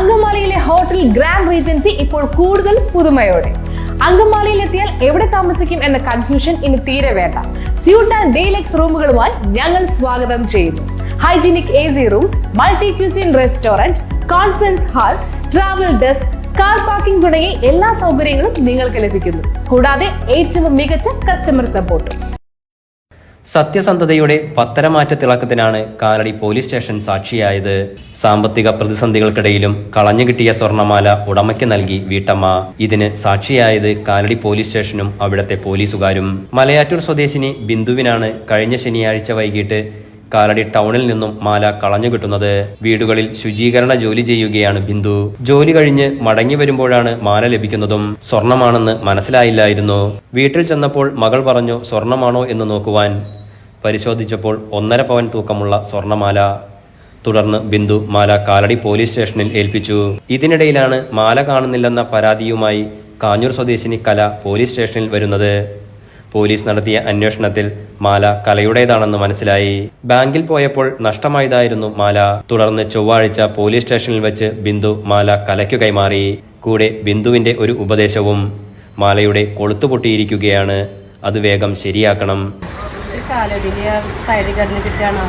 അങ്കമാലിയിലെ hotel grand Regency ഇപ്പോൾ കൂടുതൽ പുതുമയോടെ. അങ്കമാലിയിൽ എത്തിയാൽ എവിടെ താമസിക്കും എന്ന കൺഫ്യൂഷൻ ഇനി തീരെ വേണ്ട. സ്യൂട്ട് ആൻഡ് ഡേലക്സ് റൂമുകളുമായി ഞങ്ങൾ സ്വാഗതം ചെയ്യുന്നു. Hygienic A C rooms multi cuisine restaurant conference hall travel desk car parking തുടങ്ങിയ എല്ലാ സൗകര്യങ്ങളും നിങ്ങൾക്ക് ലഭിക്കുന്നു. കൂടാതെ ഏറ്റവും മികച്ച കസ്റ്റമർ സപ്പോർട്ടും സത്യസന്ധതയുടെ പത്തരമാറ്റ തിളക്കത്തിനാണ് കാലടി പോലീസ് സ്റ്റേഷൻ സാക്ഷിയായത്. സാമ്പത്തിക പ്രതിസന്ധികൾക്കിടയിലും കളഞ്ഞു കിട്ടിയ സ്വർണമാല ഉടമയ്ക്ക് നൽകി വീട്ടമ്മ. ഇതിന് സാക്ഷിയായത് കാലടി പോലീസ് സ്റ്റേഷനും അവിടത്തെ പോലീസുകാരും. മലയാറ്റൂർ സ്വദേശിനി ബിന്ദുവിനാണ് കഴിഞ്ഞ ശനിയാഴ്ച വൈകിട്ട് കാലടി ടൗണിൽ നിന്നും മാല കളഞ്ഞു കിട്ടുന്നത്. വീടുകളിൽ ശുചീകരണ ജോലി ചെയ്യുകയാണ് ബിന്ദു. ജോലി കഴിഞ്ഞ് മടങ്ങി വരുമ്പോഴാണ് മാല ലഭിക്കുന്നതും സ്വർണമാണെന്ന് മനസ്സിലായില്ലായിരുന്നു. വീട്ടിൽ ചെന്നപ്പോൾ മകൾ പറഞ്ഞു സ്വർണമാണോ എന്ന് നോക്കുവാൻ. പരിശോധിച്ചപ്പോൾ ഒന്നര പവൻ തൂക്കമുള്ള സ്വർണമാല തുടർന്ന് ബിന്ദു മാല കാലടി പോലീസ് സ്റ്റേഷനിൽ ഏൽപ്പിച്ചു. ഇതിനിടയിലാണ് മാല കാണുന്നില്ലെന്ന പരാതിയുമായി കാഞ്ഞൂർ സ്വദേശിനി കല പോലീസ് സ്റ്റേഷനിൽ വരുന്നത്. പോലീസ് നടത്തിയ അന്വേഷണത്തിൽ മാല കലയുടേതാണെന്ന് മനസ്സിലായി. ബാങ്കിൽ പോയപ്പോൾ നഷ്ടമായതായിരുന്നു മാല. തുടർന്ന് ചൊവ്വാഴ്ച പോലീസ് സ്റ്റേഷനിൽ വെച്ച് ബിന്ദു മാല കലയ്ക്കു കൈമാറി. കൂടെ ബിന്ദുവിന്റെ ഒരു ഉപദേശവും മാലയുടെ കൊളുത്തു പൊട്ടിയിരിക്കുകയാണ് അത് വേഗം ശരിയാക്കണം. കിട്ടിയാണോ?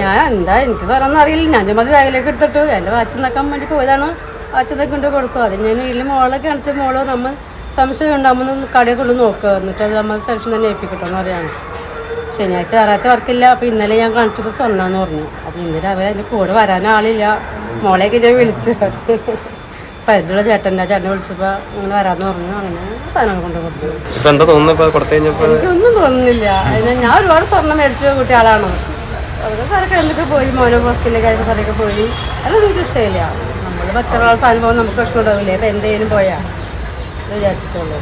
ഞാൻ എന്താ എനിക്ക് സാറൊന്നും അറിയില്ല. ഞാൻ ചുമ്മാ ബാഗിലേക്ക് എടുത്തിട്ട്. എന്റെ വാച്ച് നിൽക്കാൻ വേണ്ടി പോയതാണ്. വാച്ച് കൊണ്ട് കൊടുത്തു. അത് ഞാൻ വീട്ടിൽ മോളൊക്കെ അണച്ച് മോൾ നമ്മൾ സംശയം ഉണ്ടാകുമ്പോൾ കടയിൽ കൊണ്ട് നോക്കുക എന്നിട്ട് അത് നമ്മൾ സെലക്ഷൻ തന്നെ ഏൽപ്പിക്കട്ടോ എന്ന് പറയാണ്. ശനിയാഴ്ച ഞായറാഴ്ച വർക്കില്ല അപ്പോൾ ഇന്നലെ ഞാൻ കാണിച്ചപ്പോൾ സ്വർണമെന്ന് പറഞ്ഞു. അപ്പോൾ ഇന്നലെ അവർ എന്റെ കൂടെ വരാൻ ആളില്ല. മോളെയൊക്കെ ഞാൻ വിളിച്ചു. പരിചയമുള്ള ചേട്ടന്റെ ചേട്ടനെ വിളിച്ചപ്പോൾ അങ്ങനെ വരാമെന്ന് പറഞ്ഞു. അങ്ങനെ സാധനങ്ങൾ കൊണ്ട് കൊടുത്തു എനിക്ക് എനിക്കൊന്നും തോന്നുന്നില്ല. അതിന് ഞാൻ ഒരുപാട് സ്വർണം മേടിച്ച കുട്ടികളാണ്. അവിടെ സാറൊക്കെ പോയി മോനോ ഹോസ്പിറ്റലിലേക്ക് ആയിട്ട് സാറൊക്കെ പോയി. അതൊന്നും എനിക്ക് ഇഷ്ടമില്ല. നമ്മൾ മറ്റൊരാൾ അനുഭവം നമുക്ക് വിഷമം ഉണ്ടാവില്ലേ ഇപ്പം എന്തെങ്കിലും പോയാ? വിചാരിച്ചിട്ടുള്ളൂ.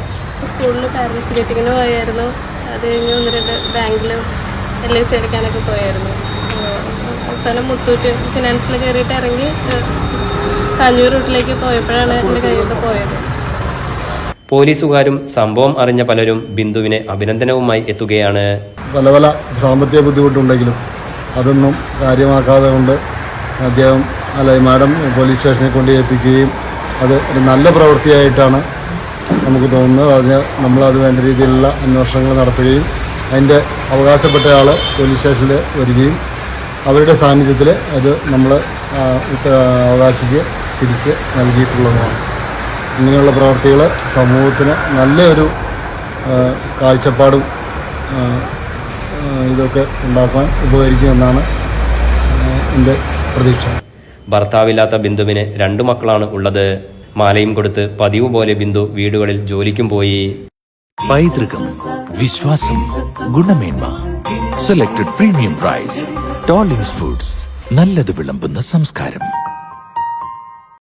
സ്കൂളിൽ പാരൻസ് മീറ്റിങ്ങിന് പോയായിരുന്നു. അത് കഴിഞ്ഞ് ഒന്ന് രണ്ട് ബാങ്കിൽ എൽ ഐ സി എടുക്കാനൊക്കെ പോയായിരുന്നു. അവസാനം മുത്തൂറ്റ് ഫിനാൻസിൽ കയറിയിട്ട് ഇറങ്ങി കാഞ്ഞൂർ റൂട്ടിലേക്ക് പോയപ്പോഴാണ് എന്റെ കയ്യിൽ പോയത്. പോലീസുകാരും സംഭവം അറിഞ്ഞ പലരും ബിന്ദുവിനെ അഭിനന്ദനവുമായി എത്തുകയാണ്. പല പല സാമ്പത്തിക ബുദ്ധിമുട്ടുണ്ടെങ്കിലും അതൊന്നും കാര്യമാക്കാതെ കൊണ്ട് അദ്ദേഹം അല്ല മാഡം പോലീസ് സ്റ്റേഷനിൽ കൊണ്ട് ഏൽപ്പിക്കുകയും അത് ഒരു നല്ല പ്രവൃത്തിയായിട്ടാണ് നമുക്ക് തോന്നുന്നത്. അതിന് നമ്മളത് വേണ്ട രീതിയിലുള്ള അന്വേഷണങ്ങൾ നടത്തുകയും അതിന്റെ അവകാശപ്പെട്ട ആൾ പോലീസ് സ്റ്റേഷനിൽ വരികയും അവരുടെ സാന്നിധ്യത്തിൽ അത് നമ്മൾ അവകാശിക്ക് തിരിച്ച് നൽകിയിട്ടുള്ളതുമാണ്. ഇങ്ങനെയുള്ള പ്രവർത്തികൾ സമൂഹത്തിന് നല്ലൊരു കാഴ്ചപ്പാടും ഇതൊക്കെ ഉണ്ടാക്കാൻ ഉപകരിക്കുമെന്നാണ് എന്റെ പ്രതീക്ഷ. ഭർത്താവില്ലാത്ത ബിന്ദുവിന് രണ്ടു മക്കളാണ് ഉള്ളത്. മാലയും കൊടുത്ത് പതിവ് പോലെ ബിന്ദു വീടുകളിൽ ജോലിക്കും പോയി. പൈതൃകം വിശ്വാസം ഗുണമേന്മ സെലക്ടഡ് പ്രീമിയം പ്രൈസ് ടോളിംഗ്സ് ഫുഡ്സ് നല്ലത് വിളമ്പുന്ന സംസ്കാരം.